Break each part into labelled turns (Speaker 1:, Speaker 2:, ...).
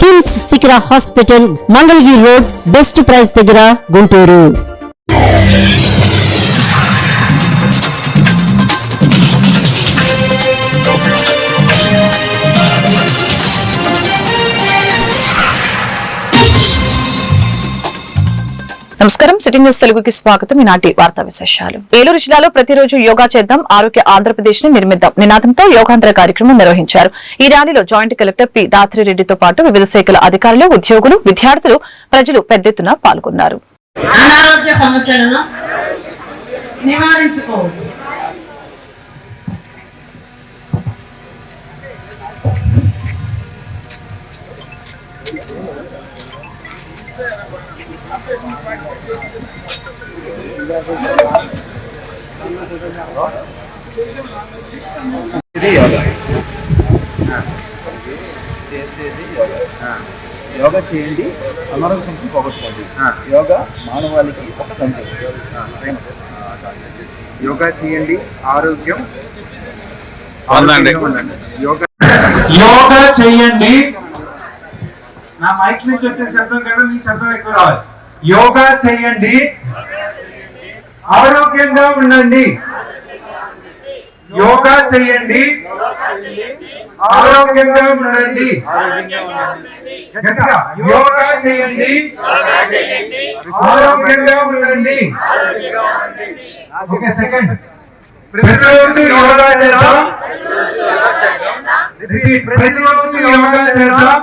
Speaker 1: KIMS Shikhara hospital Mangalagiri road best price దగ్గర గుంటూరు.
Speaker 2: నమస్కారం. City news తెలుగుకి స్వాగతం. ఈనాటి వార్తా విశేషాలు. ఏలూరు జిల్లాలో ప్రతిరోజు యోగా చేద్దాం ఆరోగ్య ఆంధ్రప్రదేశ్ని నిర్మిద్దాం. నినాదంతో యోగాంధ్ర కార్యక్రమం నిర్వహించారు. ఈ ర్యాలీలో జాయింట్ కలెక్టర్ పి. దాత్రిరెడ్డితో పాటు వివిధ శాఖల అధికారులు ఉద్యోగులు విద్యార్థులు ప్రజలు పెద్ద ఎత్తున పాల్గొన్నారు.
Speaker 3: యోగా మానవాళికి ఒక సంజయం యోగా చేయండి ఆరోగ్యం. యోగా
Speaker 4: యోగా చేయండి. నా మైక్ నుంచి వచ్చే శబ్దం కదా మీ శబ్దం ఎక్కువ రావాలి. యోగా చేయండి. ఆరోగ్యంగా ఉండండి. యోగా చేయండి. ఆరోగ్యంగా ఉండండి. యోగా చేయండి. ఆరోగ్యంగా ఉండండి. Okay second. ప్రతిరోజు యోగా చేద్దాం. ప్రతిరోజు యోగా చేద్దాం.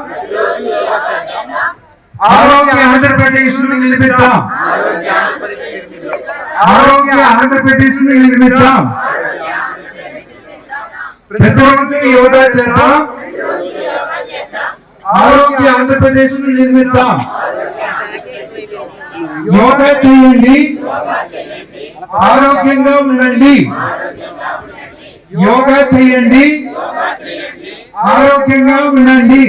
Speaker 4: ఆరోగ్య ఆంధ్రప్రదేశ్ నిర్మిద్దాం ఆరోగ్య ఆంధ్రప్రదేశ్ నిర్మిద్దాం ప్రతిరోజు యోగా చేద్దాం. ఆరోగ్య ఆంధ్రప్రదేశ్ను నిర్మిద్దాం. యోగా చేయండి. ఆరోగ్యంగా ఉండండి. యోగా చేయండి. ఆరోగ్యంగా ఉండండి.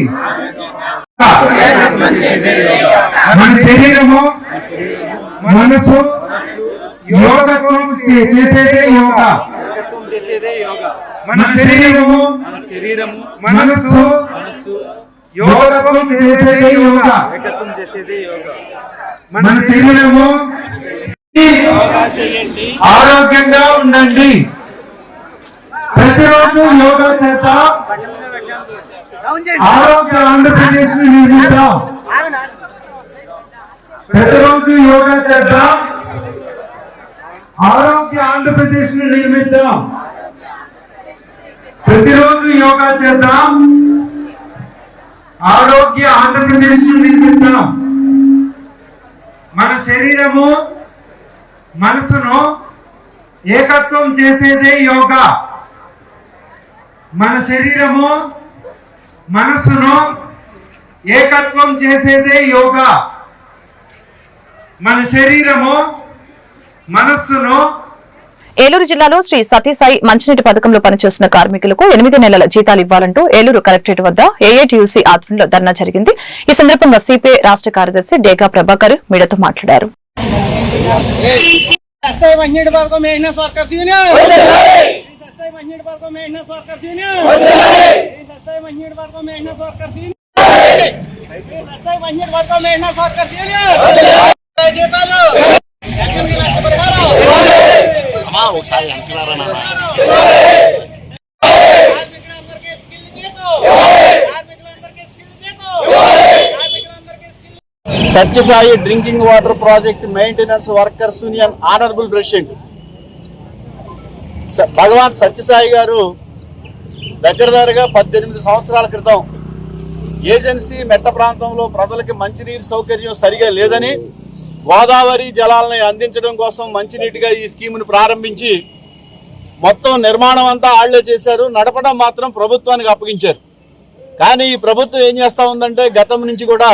Speaker 4: మన శరీరము మనసు యోగత్వం చేసేదే యోగా. మన శరీరము
Speaker 3: శరీరము
Speaker 4: మనసు యోగత్వం చేసేదే యోగా. మన శరీరము ఆరోగ్యంగా ఉండండి. ప్రతిరోజు యోగా చేద్దాం. ఆరోగ్య ఆంధ్రప్రదేశ్ని నిర్మిద్దాం. ప్రతిరోజు యోగా చేద్దాం. ఆరోగ్య ఆంధ్రప్రదేశ్ని నిర్మిద్దాం. ప్రతిరోజు యోగా చేద్దాం. ఆరోగ్య ఆంధ్రప్రదేశ్ నిర్మిద్దాం. మన శరీరము మనసును ఏకత్వం చేసేదే యోగా. మన శరీరము మనస్సును ఏకత్వం చేసేదే యోగా. మన శరీరము మనస్సును
Speaker 2: ఏలూరు జిల్లాలో శ్రీ సతీసాయి మంచినీటి పథకంలో పనిచేస్తున్న కార్మికులకు ఎనిమిది నెలల జీతాలు ఇవ్వాలంటూ ఏలూరు కలెక్టరేట్ వద్ద ఏఐటీయూసీ ఆధ్వర్యంలో ధర్నా జరిగింది. ఈ సందర్భంగా సిపిఐ రాష్ట కార్యదర్శి డేగా ప్రభాకర్ మీడియాతో మాట్లాడారు.
Speaker 5: బాబా ఒకసారి అంటున్నారా నాన్న? Sathya Sai drinking water project maintenance workers union honorable president. Bhagavan Sathya Sai గారు దగ్గర దగ్గరగా పద్దెనిమిది సంవత్సరాల క్రితం ఏజెన్సీ మెట్ట ప్రాంతంలో ప్రజలకి మంచినీరు సౌకర్యం సరిగా లేదని గోదావరి జలాలను అందించడం కోసం మంచినీటిగా ఈ స్కీమును ప్రారంభించి మొత్తం నిర్మాణం అంతా ఆళ్ళే చేశారు. నడపడం మాత్రం ప్రభుత్వానికి అప్పగించారు. కానీ ఈ ప్రభుత్వం ఏం చేస్తా ఉందంటే గతం నుంచి కూడా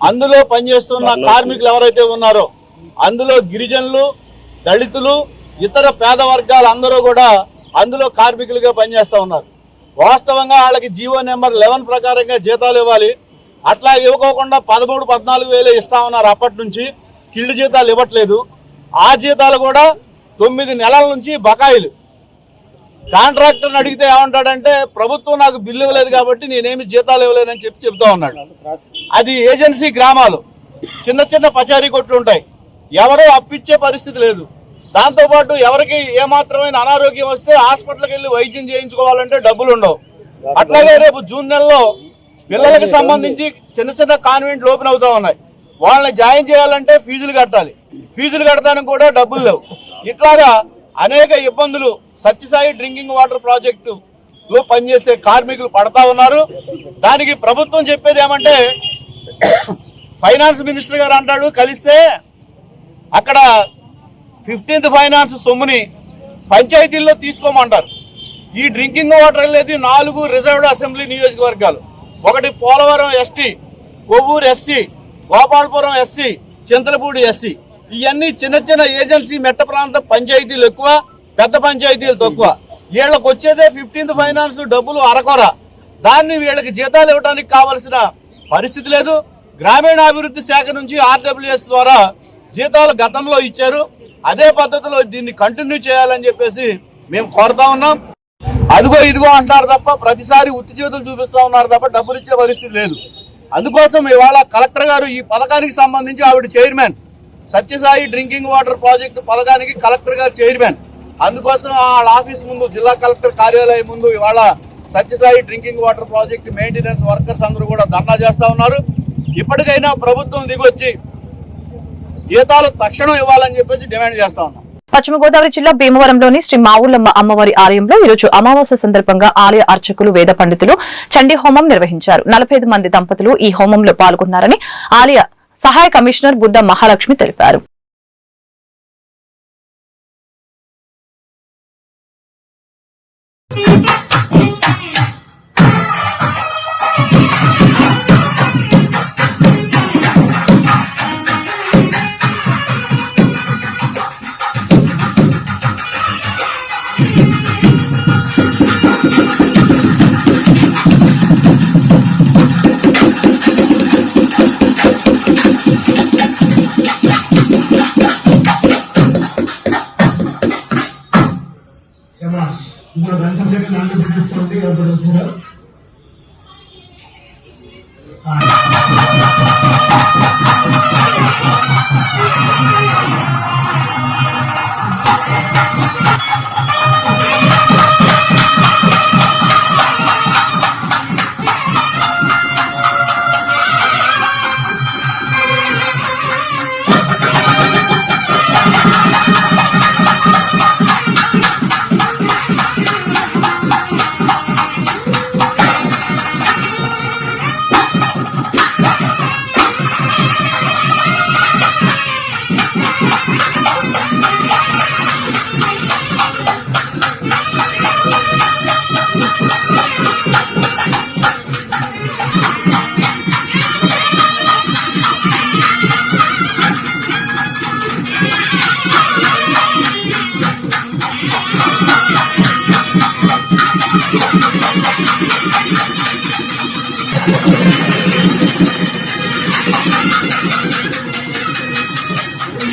Speaker 5: అందులో పనిచేస్తున్న కార్మికులు ఎవరైతే ఉన్నారో అందులో గిరిజనులు దళితులు ఇతర పేద వర్గాలు అందరూ కూడా అందులో కార్మికులుగా పనిచేస్తా ఉన్నారు. వాస్తవంగా వాళ్ళకి జీవో నెంబర్ లెవెన్ ప్రకారంగా జీతాలు ఇవ్వాలి. అట్లా ఇవ్వకోకుండా పదమూడు పద్నాలుగు వేలు ఇస్తా ఉన్నారు అప్పటి నుంచి. స్కిల్డ్ జీతాలు ఇవ్వట్లేదు. ఆ జీతాలు కూడా తొమ్మిది నెలల నుంచి బకాయిలు. కాంట్రాక్టర్ని అడిగితే ఏమంటాడంటే ప్రభుత్వం నాకు బిల్లు ఇవ్వలేదు కాబట్టి నేనేమి జీతాలు ఇవ్వలేనని చెప్పి చెప్తా ఉన్నాడు. అది ఏజెన్సీ గ్రామాలు. చిన్న చిన్న పచారీ కొట్లు ఉంటాయి. ఎవరో అప్పిచ్చే పరిస్థితి లేదు. దాంతోపాటు ఎవరికి ఏమాత్రమైన అనారోగ్యం వస్తే హాస్పిటల్కి వెళ్ళి వైద్యం చేయించుకోవాలంటే డబ్బులు ఉండవు. అట్లాగే రేపు జూన్ నెలలో పిల్లలకి సంబంధించి చిన్న చిన్న కాన్వెంట్లు ఓపెన్ అవుతా ఉన్నాయి. వాళ్ళని జాయిన్ చేయాలంటే ఫీజులు కట్టాలి. ఫీజులు కట్టడానికి కూడా డబ్బులు లేవు. ఇట్లాగా అనేక ఇబ్బందులు సత్యసాయి డ్రింకింగ్ వాటర్ ప్రాజెక్టు లో పనిచేసే కార్మికులు పడతా ఉన్నారు. దానికి ప్రభుత్వం చెప్పేది ఏమంటే ఫైనాన్స్ మినిస్టర్ గారు అంటాడు కలిస్తే అక్కడ ఫిఫ్టీన్త్ ఫైనాన్స్ సొమ్ముని పంచాయతీల్లో తీసుకోమంటారు. ఈ డ్రింకింగ్ వాటర్ అనేది నాలుగు రిజర్వ్డ్ అసెంబ్లీ నియోజకవర్గాలు. ఒకటి Polavaram ST Kovvur SC Gopalapuram SC Chintalapudi SC. ఇవన్నీ చిన్న చిన్న ఏజెన్సీ మెట్ట ప్రాంతం పంచాయతీలు ఎక్కువ పెద్ద పంచాయతీలు తక్కువ. వీళ్ళకి వచ్చేదే ఫిఫ్టీన్త్ ఫైనాన్స్ డబ్బులు అరకొర. దాన్ని వీళ్ళకి జీతాలు ఇవ్వడానికి కావలసిన పరిస్థితి లేదు. గ్రామీణాభివృద్ధి శాఖ నుంచి ఆర్డబ్ల్యూఎస్ ద్వారా జీతాలు గతంలో ఇచ్చారు. అదే పద్ధతిలో దీన్ని కంటిన్యూ చేయాలని చెప్పేసి మేము కోరుతా ఉన్నాం. అదిగో ఇదిగో అంటారు తప్ప ప్రతిసారి ఉత్తి చేతులు చూపిస్తా ఉన్నారు తప్ప డబ్బులు ఇచ్చే పరిస్థితి లేదు. అందుకోసం ఇవాళ కలెక్టర్ గారు ఈ పథకానికి సంబంధించి ఆవిడ chairman Sathya Sai drinking water project పథకానికి కలెక్టర్ గారు చైర్మన్. అందుకోసం వాళ్ళ ఆఫీస్ ముందు జిల్లా కలెక్టర్ కార్యాలయం ముందు ఇవాళ Sathya Sai drinking water project maintenance workers అందరూ కూడా ధర్నా చేస్తా ఉన్నారు. ఇప్పటికైనా ప్రభుత్వం దిగొచ్చి జీతాలు తక్షణం ఇవ్వాలని చెప్పేసి డిమాండ్ చేస్తా
Speaker 2: పశ్చిమ గోదావరి జిల్లా భీమవరంలోని శ్రీ మావులమ్మ అమ్మవారి ఆలయంలో ఈరోజు అమావాస్య సందర్భంగా ఆలయ అర్చకులు వేద పండితులు చండీ హోమం నిర్వహించారు. నలభై మంది దంపతులు ఈ హోమంలో పాల్గొన్నారని ఆలయ సహాయ కమిషనర్ బుద్ధ మహాలక్ష్మి తెలిపారు.
Speaker 6: করেছিল Thank you.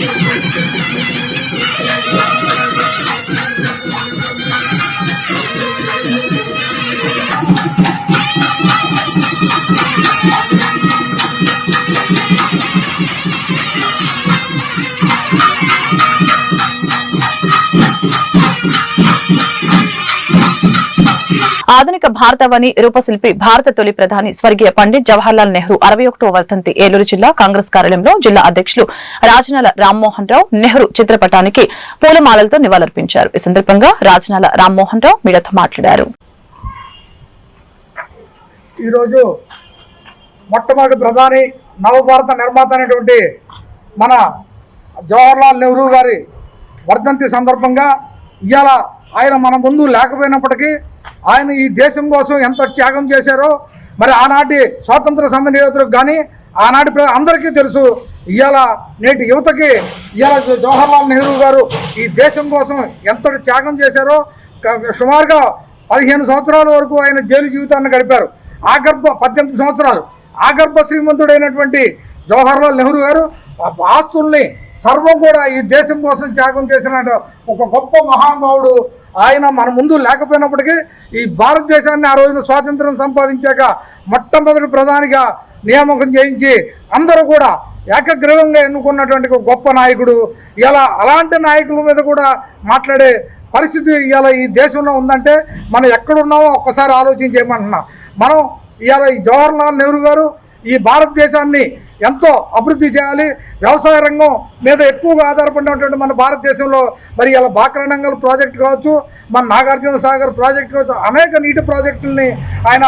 Speaker 6: Thank you.
Speaker 2: ఆధునిక భారతవని రూపశిల్పి భారత తొలి ప్రధాని స్వర్గీయ పండిట్ జవహర్లాల్ నెహ్రూ అరవై ఒకటో వర్ధంతి ఏలూరు జిల్లా కాంగ్రెస్ కార్యాలయంలో జిల్లా అధ్యక్షులు రాజనాల రామ్మోహన్ రావు నెహ్రూ చిత్రపటానికి పూలమాలలతో నివాళులర్పించారు. ఈ సందర్భంగా రాజనాల రామ్మోహన్ రావు మీడియాతో మాట్లాడారు.
Speaker 7: ఈరోజు మొట్టమొదటి ప్రధాని నవభారత నిర్మాత అనేటువంటి మన జవహర్లాల్ నెహ్రూ గారి వర్ధంతి సందర్భంగా ఇవాళ ఆయన మన ముందు లేకపోయినప్పటికీ ఆయన ఈ దేశం కోసం ఎంత త్యాగం చేశారో మరి ఆనాటి స్వాతంత్ర సమర యోధులకు కానీ ఆనాటి అందరికీ తెలుసు. ఇవాళ నేటి యువతకి ఇవాళ జవహర్లాల్ నెహ్రూ గారు ఈ దేశం కోసం ఎంత త్యాగం చేశారో సుమారుగా పదిహేను సంవత్సరాల వరకు ఆయన జైలు జీవితాన్ని గడిపారు. ఆగర్భ పద్దెనిమిది సంవత్సరాలు. ఆగర్భ శ్రీమంతుడైనటువంటి జవహర్లాల్ నెహ్రూ గారు ఆ ఆస్తుల్ని సర్వం కూడా ఈ దేశం కోసం త్యాగం చేసిన ఒక గొప్ప మహానుభావుడు ఆయన మన ముందు లేకపోయినప్పటికీ ఈ భారతదేశాన్ని ఆ రోజున స్వాతంత్రం సంపాదించాక మొట్టమొదటి ప్రధానిగా నియామకం చేయించి అందరూ కూడా ఏకగ్రీవంగా ఎన్నుకున్నటువంటి గొప్ప నాయకుడు. ఇలా అలాంటి నాయకుల మీద కూడా మాట్లాడే పరిస్థితి ఇలా ఈ దేశంలో ఉందంటే మనం ఎక్కడున్నామో ఒక్కసారి ఆలోచించేయమంటున్నా మనం ఇలా ఈ జవహర్లాల్ నెహ్రూ గారు ఈ భారతదేశాన్ని ఎంతో అభివృద్ధి చేయాలి. వ్యవసాయ రంగం మీద ఎక్కువగా ఆధారపడినటువంటి మన భారతదేశంలో మరి ఇలా బాక్రానంగల్ ప్రాజెక్ట్ కావచ్చు మన నాగార్జున సాగర్ ప్రాజెక్ట్ కావచ్చు అనేక నీటి ప్రాజెక్టుల్ని ఆయన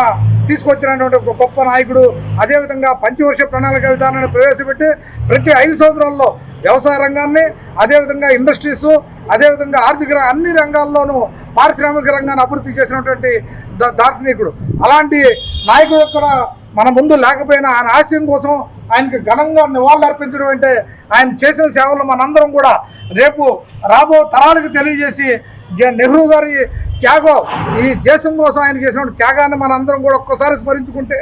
Speaker 7: తీసుకొచ్చినటువంటి ఒక గొప్ప నాయకుడు. అదేవిధంగా పంచవర్ష ప్రణాళిక విధానాన్ని ప్రవేశపెట్టి ప్రతి ఐదు సంవత్సరాల్లో వ్యవసాయ రంగాన్ని అదేవిధంగా ఇండస్ట్రీస్ అదేవిధంగా ఆర్థిక అన్ని రంగాల్లోనూ పారిశ్రామిక రంగాన్ని అభివృద్ధి చేసినటువంటి ద- దార్శనికుడు. అలాంటి నాయకుడు యొక్క మన ముందు లేకపోయినా ఆయన ఆశయం కోసం ఆయనకి ఘనంగా నివాళులు అర్పించడం అంటే ఆయన చేసిన సేవలు మనందరం కూడా రేపు రాబో తరాలకు తెలియజేసి జ- నెహ్రూ గారి త్యాగం ఈ దేశం కోసం ఆయన చేసిన త్యాగాన్ని మనందరం కూడా ఒక్కసారి స్మరించుకుంటే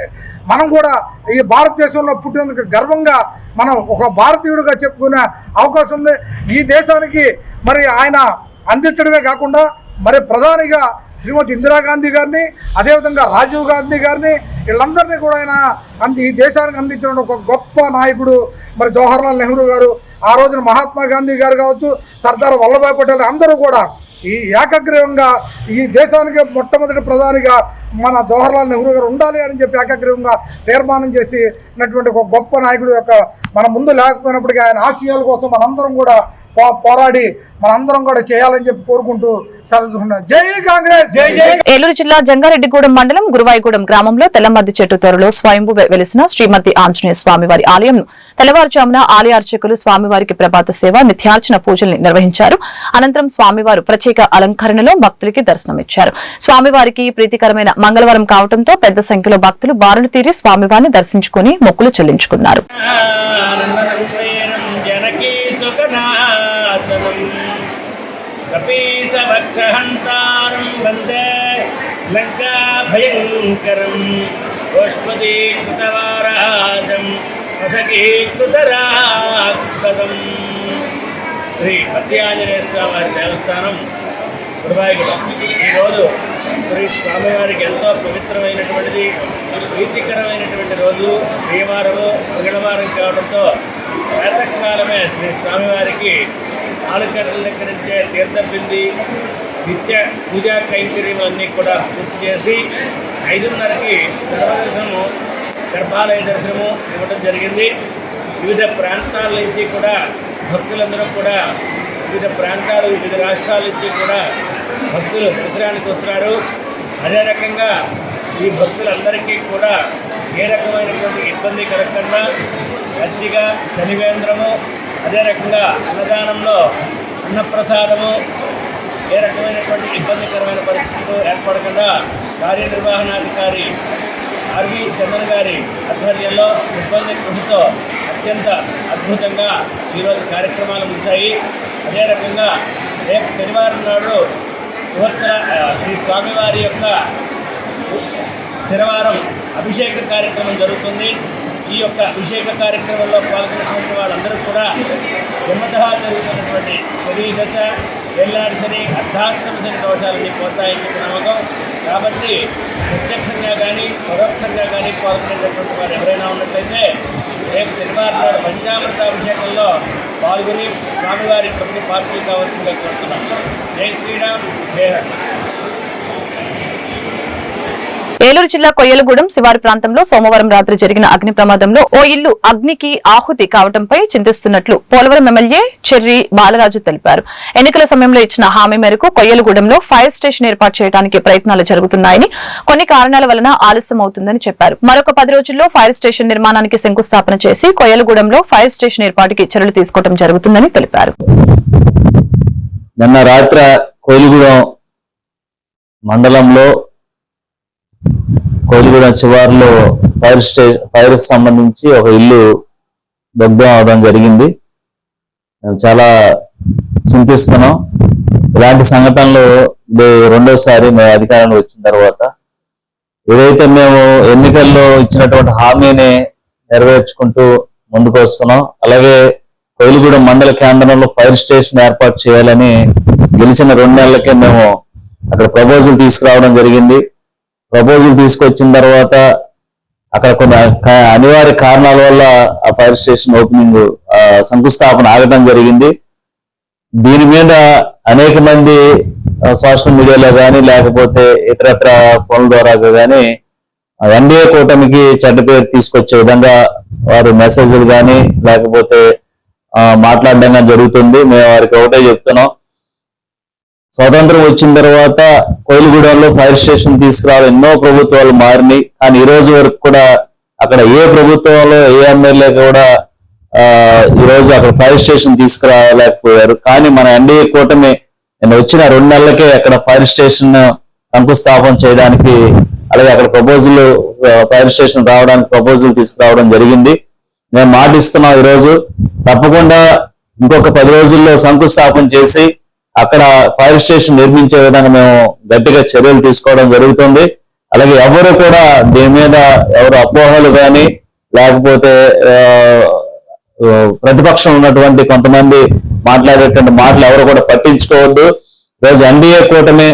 Speaker 7: మనం కూడా ఈ భారతదేశంలో పుట్టినందుకు గర్వంగా మనం ఒక భారతీయుడిగా చెప్పుకునే అవకాశం ఉంది. ఈ దేశానికి మరి ఆయన అందించడమే కాకుండా మరి ప్రధానిగా శ్రీమతి ఇందిరాగాంధీ గారిని అదేవిధంగా రాజీవ్ గాంధీ గారిని వీళ్ళందరినీ కూడా ఆయన అంది ఈ దేశానికి అందించిన ఒక గొప్ప నాయకుడు మరి జవహర్లాల్ నెహ్రూ గారు ఆ రోజున మహాత్మా గాంధీ గారు కావచ్చు సర్దార్ వల్లభాయ్ పటేల్ అందరూ కూడా ఈ ఏకగ్రీవంగా ఈ దేశానికి మొట్టమొదటి ప్రధానిగా మన జవహర్లాల్ నెహ్రూ గారు ఉండాలి అని చెప్పి ఏకగ్రీవంగా తీర్మానం చేసినటువంటి ఒక గొప్ప నాయకుడు యొక్క మన ముందు లేకపోయినప్పటికీ ఆయన ఆశయాల కోసం మనందరం కూడా పోరాడి మనందరం కూడా చేయాలని చెప్పి కోరుకుంటూ సెలవుకున్నాం జై కాంగ్రెస్! జై జై!
Speaker 2: ఏలూరు జిల్లా జంగారెడ్డిగూడెం మండలం గురువాయిగూడెం గ్రామంలో తెల్లమద్ది చెట్టు త్వరలో స్వయంభూ వెలిసిన శ్రీమతి ఆంజనేయ స్వామివారి ఆలయం తెల్లవారుజామున ఆలయ అర్చకులు స్వామివారికి ప్రభాత సేవ నిత్యార్చన పూజల్ని నిర్వహించారు. అనంతరం స్వామివారు ప్రత్యేక అలంకరణలో భక్తులకి దర్శనమిచ్చారు. స్వామివారికి ప్రీతికరమైన మంగళవారం కావడంతో పెద్ద సంఖ్యలో భక్తులు బారులు తీరి స్వామివారిని దర్శించుకుని మొక్కులు చెల్లించుకున్నారు.
Speaker 8: ఆనందనందనం జనకీ సుఖనాథనం కపీసవక్షహంతారం వందే లంకా భయంకరం గోష్పదీకృతవారాజం వసకీకృతరాక్షసం శ్రీ పత్యాంజనేయ స్వామి వారి దేవస్థానం గురువాయిగూడెం ఈరోజు శ్రీ స్వామివారికి ఎంతో పవిత్రమైనటువంటిది ప్రీతికరమైనటువంటి రోజు. భీమారము మంగళవారం కావడంతో ప్రాతకాలమే శ్రీ స్వామివారికి నాలుగు గంటల దగ్గర నుంచే తీర్థపిండి నిత్య పూజా కైంకర్యములన్నీ కూడా పూర్తి చేసి ఐదున్నరకి సర్వదర్శనము గర్భాలయ దర్శనము ఇవ్వడం జరిగింది. వివిధ ప్రాంతాల నుంచి కూడా భక్తులందరూ కూడా వివిధ ప్రాంతాలు వివిధ రాష్ట్రాల నుంచి కూడా భక్తులు దర్శనానికి వస్తున్నారు. అదే రకంగా ఈ భక్తులందరికీ కూడా ఏ రకమైనటువంటి ఇబ్బంది కలగకుండా మజ్జిగ శనివేంద్రము అదే రకంగా అన్నదానంలో అన్నప్రసాదము ఏ రకమైనటువంటి ఇబ్బందికరమైన పరిస్థితులు ఏర్పడకుండా కార్యనిర్వహణాధికారి ఆర్వి చందన్ గారి ఆధ్వర్యంలో సిబ్బంది కృషితో అత్యంత అద్భుతంగా ఈరోజు కార్యక్రమాలు ముగిశాయి. అదే రకంగా రేపు శనివారం నాడు సంవత్సర శ్రీ స్వామివారి యొక్క శనివారం అభిషేక కార్యక్రమం జరుగుతుంది. ఈ యొక్క అభిషేక కార్యక్రమంలో పాల్గొన్నటువంటి వాళ్ళందరూ కూడా జన్మత జరుగుతున్నటువంటి శని దశ ఎల్లాడి దోషాలని అర్ధాష్టమ శని పోతాయని చెప్పి నమ్మకం. కాబట్టి ప్రత్యక్షంగా కానీ పరోక్షంగా కానీ పాల్గొనేటటువంటి వారు ఎవరైనా ఉన్నట్లయితే రేపు శనివారం నాడు పంచామృత అభిషేకంలో పాల్గొని స్వామివారి ప్రతి పార్టీ కావాల్సిందిగా కోరుతున్నాం జై శ్రీరామ్ జయ హరి
Speaker 2: ఏలూరు జిల్లా కొయ్యలగూడెం శివారు ప్రాంతంలో సోమవారం రాత్రి జరిగిన అగ్ని ప్రమాదంలో ఓ ఇల్లు అగ్నికి ఆహుతి కావడంపై చింతిస్తున్నట్లు పోలవరం ఎమ్మెల్యే చెర్రి బాలరాజు తెలిపారు. ఎన్నికల సమయంలో ఇచ్చిన హామీ మేరకు కొయ్యలగూడెంలో ఫైర్ స్టేషన్ ఏర్పాటు చేయడానికి ప్రయత్నాలు జరుగుతున్నాయని కొన్ని కారణాల వలన ఆలస్యం అవుతుందని చెప్పారు. మరొక పది రోజుల్లో ఫైర్ స్టేషన్ నిర్మాణానికి శంకుస్థాపన చేసి కొయ్యలగూడెంలో ఫైర్ స్టేషన్ ఏర్పాటుకి చర్యలు తీసుకోవడం జరుగుతుందని తెలిపారు.
Speaker 9: నిన్న రాత్ర కోయిలగూడెం మండలంలో కోయిలగూడెం శివార్లో ఫైర్ స్టే ఫైర్ సంబంధించి ఒక ఇల్లు దగ్ధం అవడం జరిగింది. మేము చాలా చింతిస్తున్నాం. ఇలాంటి సంఘటనలు ఇది రెండోసారి మేము అధికారంలో వచ్చిన తర్వాత ఏదైతే మేము ఎన్నికల్లో ఇచ్చినటువంటి హామీని నెరవేర్చుకుంటూ ముందుకు వస్తున్నాం. అలాగే కోయిలగూడెం మండల కేంద్రంలో ఫైర్ స్టేషన్ ఏర్పాటు చేయాలని గెలిచిన రెండు నెలలకే మేము అక్కడ ప్రపోజల్ తీసుకురావడం జరిగింది. ప్రపోజల్ తీసుకొచ్చిన తర్వాత అక్కడ కొన్ని అనివార్య కారణాల వల్ల ఆ ఫైర్ స్టేషన్ ఓపెనింగ్ శంకుస్థాపన ఆగటం జరిగింది. దీని మీద అనేక మంది సోషల్ మీడియాలో కానీ లేకపోతే ఇతరత్ర ఫోన్ల ద్వారా కానీ ఎన్డీఏ కూటమికి చెడ్డ పేరు తీసుకొచ్చే విధంగా వారు మెసేజ్లు కానీ లేకపోతే మాట్లాడడం కానీ జరుగుతుంది. మేము వారికి ఒకటే చెప్తున్నాం. స్వాతంత్రం వచ్చిన తర్వాత కోయిలగూడెంలో ఫైర్ స్టేషన్ తీసుకురావాలి. ఎన్నో ప్రభుత్వాలు మారినాయి. కానీ ఈ రోజు వరకు కూడా అక్కడ ఏ ప్రభుత్వంలో ఏ ఎమ్మెల్యే కూడా ఆ, ఈ రోజు అక్కడ ఫైర్ స్టేషన్ తీసుకురాలేకపోయారు. కానీ మన ఎన్డీఏ కూటమి నేను వచ్చిన రెండు నెలలకే అక్కడ ఫైర్ స్టేషన్ శంకుస్థాపన చేయడానికి అలాగే అక్కడ ప్రపోజల్ ఫైర్ స్టేషన్ రావడానికి ప్రపోజల్ తీసుకురావడం జరిగింది. మేము మాటిస్తున్నాం ఈరోజు తప్పకుండా ఇంకొక పది రోజుల్లో శంకుస్థాపన చేసి అక్కడ ఫైర్ స్టేషన్ నిర్మించే విధంగా మేము గట్టిగా చర్యలు తీసుకోవడం జరుగుతుంది. అలాగే ఎవరు కూడా దీని మీద ఎవరు అపోహలు కానీ లేకపోతే ప్రతిపక్షం ఉన్నటువంటి కొంతమంది మాట్లాడేటువంటి మాటలు ఎవరు కూడా పట్టించుకోవద్దు. ఈరోజు ఎన్డీఏ కూటమి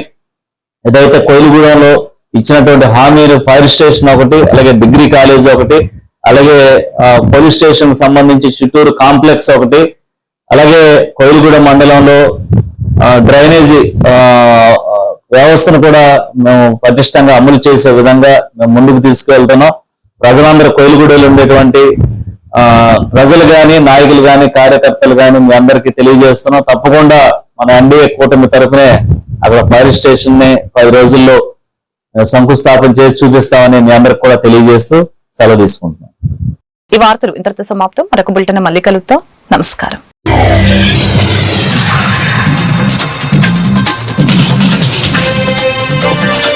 Speaker 9: ఏదైతే కోయిలగూడెంలో ఇచ్చినటువంటి హామీలు ఫైర్ స్టేషన్ ఒకటి అలాగే డిగ్రీ కాలేజ్ ఒకటి అలాగే పోలీస్ స్టేషన్ సంబంధించి చిత్తూరు కాంప్లెక్స్ ఒకటి అలాగే కోయిలగూడెం మండలంలో డ్రైనేజీ వ్యవస్థను కూడా మేము పటిష్టంగా అమలు చేసే విధంగా మేము ముందుకు తీసుకెళ్తున్నాం ప్రజలందరూ కోయిలగూడలో ఉండేటువంటి ప్రజలు కానీ నాయకులు కానీ కార్యకర్తలు కానీ మీ అందరికీ తెలియజేస్తున్నాం. తప్పకుండా మన ఎన్డీఏ కూటమి తరఫునే అక్కడ ఫైర్ స్టేషన్ని పది రోజుల్లో శంకుస్థాపన చేసి చూపిస్తామని మీ అందరికి కూడా తెలియజేస్తూ సెలవు తీసుకుంటున్నాం.
Speaker 2: ఈ వార్తలు ఇంతటితో సమాప్తం. మరొక బులెటిన్ మళ్ళీ కలుగుతాం నమస్కారం.
Speaker 10: Thank you.